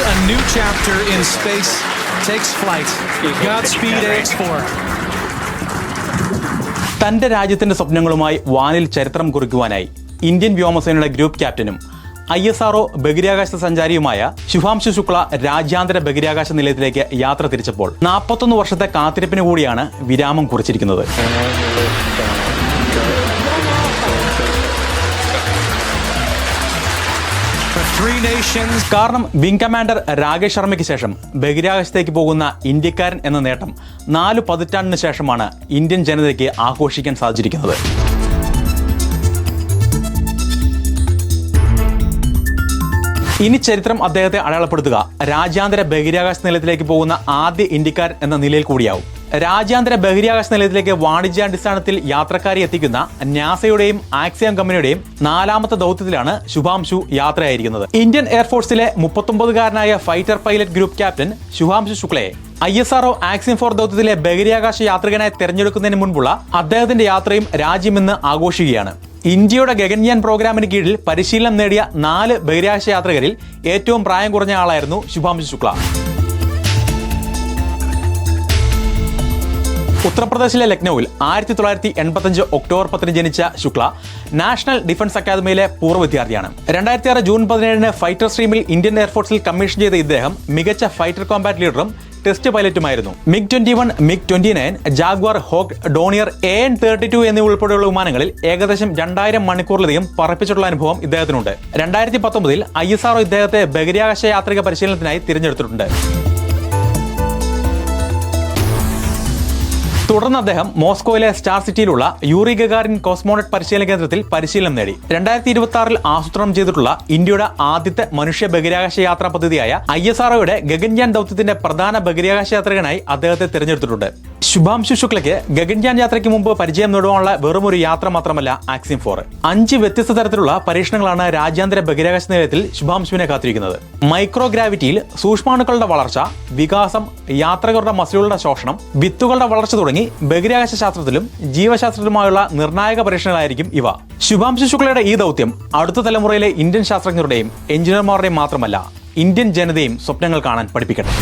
a new chapter in space takes flight. Godspeed, AX4. തന്റെ രാജ്യത്തിന്റെ സ്വപ്നങ്ങളുമായി വാനിൽ ചരിത്രം കുറിക്കുവാനായി ഇന്ത്യൻ വ്യോമസേനയുടെ ഗ്രൂപ്പ് ക്യാപ്റ്റനും ഐ എസ് ആർഒ ബഹിരാകാശ സഞ്ചാരിയുമായ ശുഭാംശു ശുക്ല രാജ്യാന്തര ബഹിരാകാശ നിലയത്തിലേക്ക് യാത്ര തിരിച്ചപ്പോൾ നാൽപ്പത്തൊന്ന് വർഷത്തെ കാത്തിരിപ്പിന് കൂടിയാണ് വിരാമം കുറിച്ചിരിക്കുന്നത് കാരണം വിംഗ് കമാൻഡർ രാകേഷ് ശർമ്മയ്ക്ക് ശേഷം ബഹിരാകാശത്തേക്ക് പോകുന്ന ഇന്ത്യക്കാരൻ എന്ന നേട്ടം നാല് പതിറ്റാണ്ടിന് ശേഷമാണ് ഇന്ത്യൻ ജനതയ്ക്ക് ആഘോഷിക്കാൻ സാധിച്ചിരിക്കുന്നത്. ഇനി ചരിത്രം അദ്ദേഹത്തെ അടയാളപ്പെടുത്തുക. രാജ്യാന്തര ബഹിരാകാശ നിലയത്തിലേക്ക് പോകുന്ന ആദ്യ ഇന്ത്യക്കാരൻ എന്ന നിലയിൽ കൂടിയാവും. രാജ്യാന്തര ബഹിരാകാശ നിലയത്തിലേക്ക് വാണിജ്യാടിസ്ഥാനത്തിൽ യാത്രക്കാരെ എത്തിക്കുന്ന നാസയുടെയും ആക്സിയം കമ്പനിയുടെയും നാലാമത്തെ ദൗത്യത്തിലാണ് ശുഭാംശു യാത്രയായിരിക്കുന്നത്. ഇന്ത്യൻ എയർഫോഴ്സിലെ മുപ്പത്തൊമ്പതുകാരനായ fighter pilot group captain Shubhanshu ശുക്ലയെ I S R O Axiom four ദൗത്യത്തിലെ ബഹിരാകാശ യാത്രികനായി തെരഞ്ഞെടുക്കുന്നതിന് മുൻപുള്ള അദ്ദേഹത്തിന്റെ യാത്രയും രാജ്യം ഇന്ന് ആഘോഷിക്കുകയാണ്. ഇന്ത്യയുടെ ഗഗൻയാൻ പ്രോഗ്രാമിന് കീഴിൽ പരിശീലനം നേടിയ നാല് ബഹിരാകാശ യാത്രികരിൽ ഏറ്റവും പ്രായം കുറഞ്ഞ ആളായിരുന്നു ശുഭാംശു ശുക്ല. ഉത്തർപ്രദേശിലെ ലക്നൌവിൽ ആയിരത്തി തൊള്ളായിരത്തി എൺപത്തഞ്ച് ഒക്ടോബർ പത്തിന് ജനിച്ച ശുക്ല നാഷണൽ ഡിഫൻസ് അക്കാദമിയിലെ പൂർവ വിദ്യാർത്ഥിയാണ്. രണ്ടായിരത്തി ആറ് ജൂൺ പതിനേഴിന് ഫൈറ്റർ സ്ട്രീമിൽ ഇന്ത്യൻ എയർഫോഴ്സിൽ കമ്മീഷൻ ചെയ്ത ഇദ്ദേഹം മികച്ച ഫൈറ്റർ കോമ്പാറ്റ് ലീഡറും test പൈലറ്റുമായിരുന്നു. MiG twenty one MiG twenty nine Jaguar Hawk Dornier A N thirty two എന്നിവ ഉൾപ്പെടെയുള്ള വിമാനങ്ങളിൽ ഏകദേശം രണ്ടായിരം മണിക്കൂറിലധികം പറപ്പിച്ചിട്ടുള്ള അനുഭവം ഇദ്ദേഹത്തിനുണ്ട്. രണ്ടായിരത്തി പത്തൊമ്പതിൽ ഐ എസ് ആർഒ ഇദ്ദേഹത്തെ ബഹിരാകാശ യാത്രിക പരിശീലനത്തിനായി തിരഞ്ഞെടുത്തിട്ടുണ്ട്. തുടർന്ന് അദ്ദേഹം മോസ്കോയിലെ സ്റ്റാർ സിറ്റിയിലുള്ള യൂറി ഗഗാറിൻ കോസ്മോണറ്റ് പരിശീലന കേന്ദ്രത്തിൽ പരിശീലനം നേടി. രണ്ടായിരത്തി ഇരുപത്തി ആറിൽ ആസൂത്രണം ചെയ്തിട്ടുള്ള ഇന്ത്യയുടെ ആദ്യത്തെ മനുഷ്യ ബഹിരാകാശ യാത്രാ പദ്ധതിയായ ഐ എസ് ആർഒയുടെ ഗഗൻയാൻ ദൗത്യത്തിന്റെ പ്രധാന ബഹിരാകാശ യാത്രികനായി അദ്ദേഹത്തെ തിരഞ്ഞെടുത്തിട്ടുണ്ട്. ശുഭാംശു ശുക്ലയ്ക്ക് ഗഗൻയാൻ യാത്രയ്ക്ക് മുമ്പ് പരിചയം നേടുവാനുള്ള വെറും ഒരു യാത്ര മാത്രമല്ല ആക്സിം ഫോർ. അഞ്ച് വ്യത്യസ്ത തരത്തിലുള്ള പരീക്ഷണങ്ങളാണ് രാജ്യാന്തര ബഹിരാകാശ നിലയത്തിൽ ശുഭാംശുവിനെ കാത്തിരിക്കുന്നത്. മൈക്രോ ഗ്രാവിറ്റിയിൽ സൂക്ഷ്മാണുക്കളുടെ വളർച്ച വികാസം യാത്രകരുടെ മസിലുകളുടെ ശോഷണം വിത്തുകളുടെ വളർച്ച തുടങ്ങി ബഹിരാകാശ ശാസ്ത്രത്തിലും ജീവശാസ്ത്രത്തിലുമായുള്ള നിർണായക പരീക്ഷണങ്ങളായിരിക്കും ഇവ. ശുഭാംശു ശുക്ലയുടെ ഈ ദൗത്യം അടുത്ത തലമുറയിലെ ഇന്ത്യൻ ശാസ്ത്രജ്ഞരുടെയും എഞ്ചിനീയർമാരുടെയും മാത്രമല്ല ഇന്ത്യൻ ജനതയും സ്വപ്നങ്ങൾ കാണാൻ പഠിപ്പിക്കട്ടെ.